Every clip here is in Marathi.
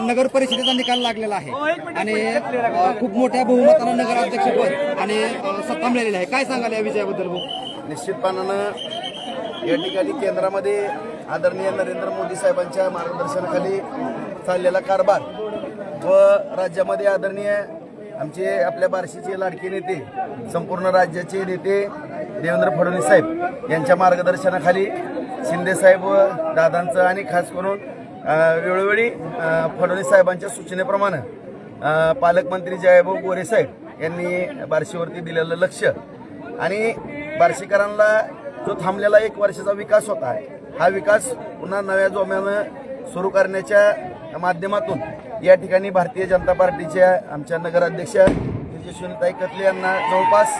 नगर परिषदेचा निकाल लागलेला आहे. आणि अ, खूप मोठ्या बहुमतानं नगराध्यक्षपद आणि सत्ता मिळालेली आहे. काय सांगाल या विजयाबद्दल भाऊ? निश्चितपणानं या ठिकाणी केंद्रामध्ये आदरणीय नरेंद्र मोदी साहेबांच्या मार्गदर्शनाखाली चाललेला कारभार व राज्यामध्ये आदरणीय आमचे आपल्या बार्शीचे लाडके नेते संपूर्ण राज्याचे नेते देवेंद्र फडणवीस साहेब यांच्या मार्गदर्शनाखाली शिंदे साहेब व दादांचं आणि खास करून वेळोवेळी फडणवीस साहेबांच्या सूचनेप्रमाणे पालकमंत्री जयभाऊ गोरेसाहेब यांनी बार्शीवरती दिलेलं लक्ष. आणि बार्शीकरांना जो थांबलेला एक वर्षाचा विकास होता हा विकास पुन्हा नव्या जोम्यानं सुरू करण्याच्या माध्यमातून या ठिकाणी भारतीय जनता पार्टीच्या आमच्या नगराध्यक्ष तेजस्विनीताई कतले यांना जवळपास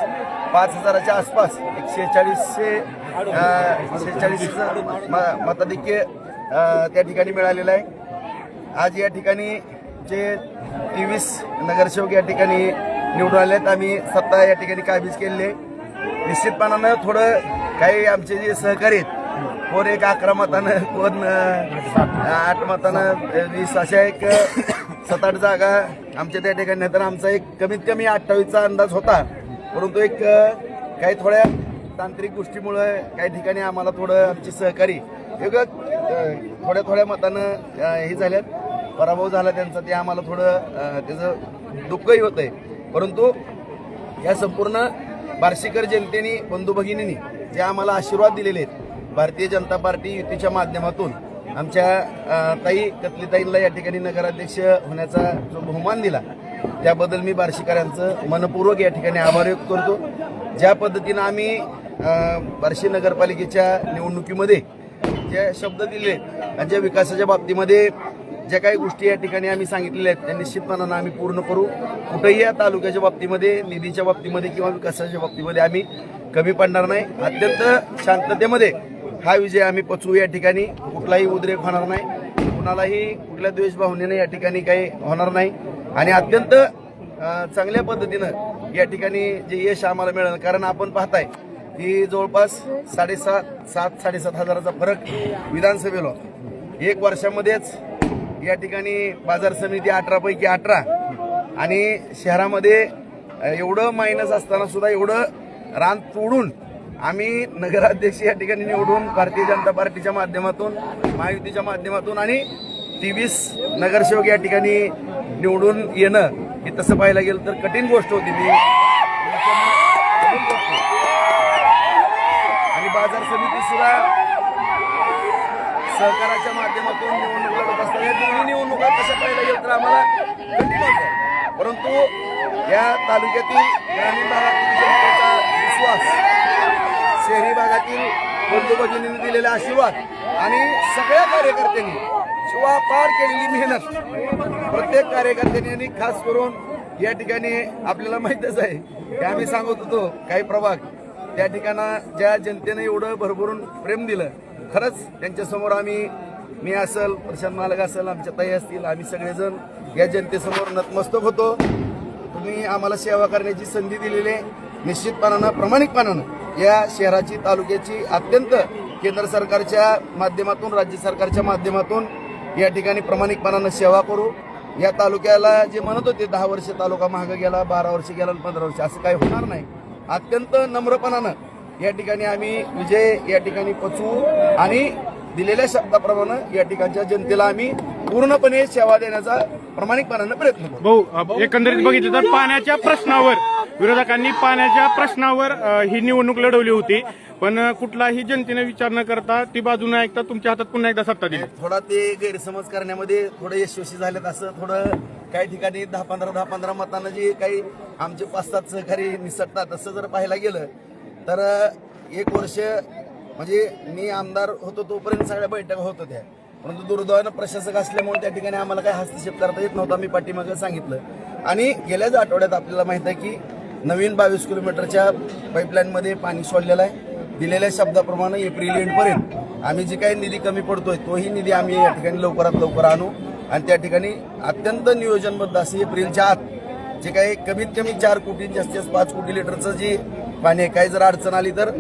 पाच हजाराच्या आसपास एक शेहेचाळीसशे शेहेचाळीस मताधिक्य त्या ठिकाणी मिळालेलं आहे. आज या ठिकाणी जे तेवीस नगरसेवक या ठिकाणी निवडून आले आहेत आम्ही सत्ता या ठिकाणी काबीज केलेले निश्चितपणानं थोडं काही आमचे जे सहकारी आहेत कोण एक अकरा मतानं कोण आठ मतानं वीस अशा एक सात आठ जागा आमच्या त्या ठिकाणी नाही तर आमचा एक कमीत कमी अठ्ठावीसचा अंदाज होता. परंतु एक काही थोड्या तांत्रिक गोष्टीमुळं काही ठिकाणी आम्हाला थोडं आमची सहकारी एक थोड्या थोड्या मतानं हे झाल्यात. पराभव झाला त्यांचा ते आम्हाला थोडं त्याचं दुःखही होत आहे परंतु या संपूर्ण बार्शीकर जनतेने बंधू भगिनींनी जे आम्हाला आशीर्वाद दिलेले आहेत भारतीय जनता पार्टी युतीच्या माध्यमातून आमच्या ताई कतलीताईंना या ठिकाणी नगराध्यक्ष होण्याचा जो बहुमान दिला त्याबद्दल मी बार्शीकरांचं मनपूर्वक या ठिकाणी आभार व्यक्त करतो. ज्या पद्धतीनं आम्ही बार्शी नगरपालिकेच्या निवडणुकीमध्ये जे शब्द दिले आणि ज्या विकासाच्या बाबतीमध्ये ज्या काही गोष्टी या ठिकाणी आम्ही सांगितलेल्या आहेत त्या निश्चितपणानं आम्ही पूर्ण करू. कुठेही या तालुक्याच्या बाबतीमध्ये निधीच्या बाबतीमध्ये किंवा विकासाच्या बाबतीमध्ये आम्ही कमी पडणार नाही. अत्यंत शांततेमध्ये हा विजय आम्ही पचवू या ठिकाणी. कुठलाही उद्रेक होणार नाही. कुणालाही कुठल्या द्वेषभावनेने या ठिकाणी काही होणार नाही. आणि अत्यंत चांगल्या पद्धतीनं या ठिकाणी जे यश आम्हाला मिळेल कारण आपण पाहताय ती जवळपास साडेसात सात साडेसात हजाराचा फरक विधानसभेला होता. एक वर्षामध्येच या ठिकाणी बाजार समिती अठरापैकी अठरा आणि शहरामध्ये एवढं मायनस असताना सुद्धा एवढं रान तोडून आम्ही नगराध्यक्ष या ठिकाणी निवडून भारतीय जनता पार्टीच्या माध्यमातून महायुतीच्या माध्यमातून आणि तेवीस नगरसेवक या ठिकाणी निवडून येणं हे तसं पाहायला गेलं तर कठीण गोष्ट होती मी बाजार समिती सुद्धा सहकाराच्या माध्यमातून निवडणूक होत असतात या दोन्ही निवडणुका कशा पाहिल्या गेलं तर आम्हाला परंतु या तालुक्यातील ग्रामीण भागातील जनतेचा विश्वास शहरी भागातील बंधू दिलेला आशीर्वाद आणि सगळ्या कार्यकर्त्यांनी शिवापार केलेली मेहनत प्रत्येक कार्यकर्त्यांनी आणि खास करून या ठिकाणी आपल्याला माहितच आहे की आम्ही सांगत होतो काही प्रभाग त्या ठिकाणा ज्या जनतेनं एवढं भरभरून प्रेम दिलं खरंच त्यांच्यासमोर आम्ही मी असेल प्रशांत मालक असेल आमच्या ताई असतील आम्ही सगळेजण या जनतेसमोर नतमस्तक होतो. तुम्ही आम्हाला सेवा करण्याची संधी दिलेली आहे. निश्चितपणानं प्रामाणिकपणानं या शहराची तालुक्याची अत्यंत केंद्र सरकारच्या माध्यमातून राज्य सरकारच्या माध्यमातून या ठिकाणी प्रामाणिकपणानं सेवा करू. या तालुक्याला जे म्हणत होते दहा वर्ष तालुका महाग गेला बारा वर्ष गेला आणि पंधरा वर्ष असं काही होणार नाही. अत्यंत नम्रपणानं या ठिकाणी आम्ही विजय या ठिकाणी पचवू आणि दिलेल्या शब्दाप्रमाणे या ठिकाणच्या जनतेला आम्ही पूर्णपणे सेवा देण्याचा प्रामाणिकपणानं प्रयत्न करू. भाऊ एकंदरीत बघितलं तर पाण्याच्या प्रश्नावर विरोधकांनी पाण्याच्या प्रश्नावर ही निवडणूक लढवली होती. पण कुठलाही जनतेने विचार न करता ती बाजू न ऐकता तुमच्या हातात पुन्हा एकदा सत्ता दिली. थोडा ते गैरसमज करण्यामध्ये थोडं यशस्वी झालेत असं थोडं काही ठिकाणी दहा पंधरा दहा पंधरा मतांना जे काही आमचे पाच सात सहकारी निसटतात तसं जर पाहायला गेलं तर एक वर्ष म्हणजे मी आमदार होतो तोपर्यंत सगळ्या बैठका होत होत्या. परंतु दुर्दैवानं प्रशासक असल्यामुळे त्या ठिकाणी आम्हाला काही हस्तक्षेप करता येत नव्हता मी पाठीमागं सांगितलं. आणि गेल्याच आठवड्यात आपल्याला माहीत आहे की नवीन बावीस किलोमीटरच्या पाईपलाईनमध्ये पाणी सोडलेलं आहे. दिलेल्या शब्दाप्रमाणे एप्रिल एंडपर्यंत आम्ही जे काही निधी कमी पडतोय तोही निधी आम्ही या ठिकाणी लवकरात लवकर आणू. आणि त्या ठिकाणी अत्यंत नियोजनबद्ध असे एप्रिलच्या आत जे काही कमीत कमी चार कोटी जास्तीत जास्त पाच कोटी लिटरचं जे पाणी आहे काही जर अडचण आली तर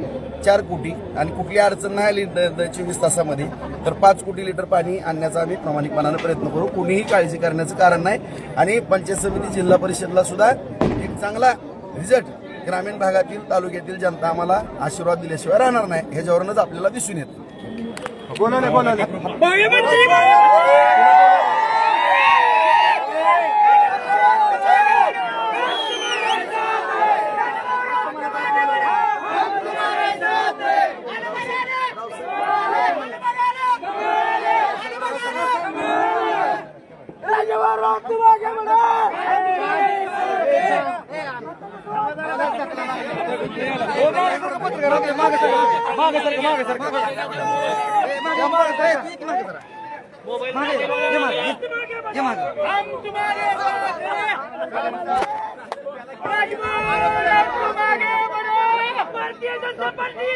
चार कोटी. आणि कुठली अडचण नाही आली दर चोवीस तासामध्ये तर पाच कोटी लिटर पाणी आणण्याचा आम्ही प्रामाणिकपणाने प्रयत्न करू. कोणीही काळजी करण्याचं कारण नाही. आणि पंचायत समिती जिल्हा परिषदला सुद्धा एक चांगला रिझल्ट ग्रामीण भागातील तालुक्यातील जनता आम्हाला आशीर्वाद दिल्याशिवाय राहणार नाही. ह्याच्यावरूनच आपल्याला दिसून येतं. भारतीय जनता पार्टी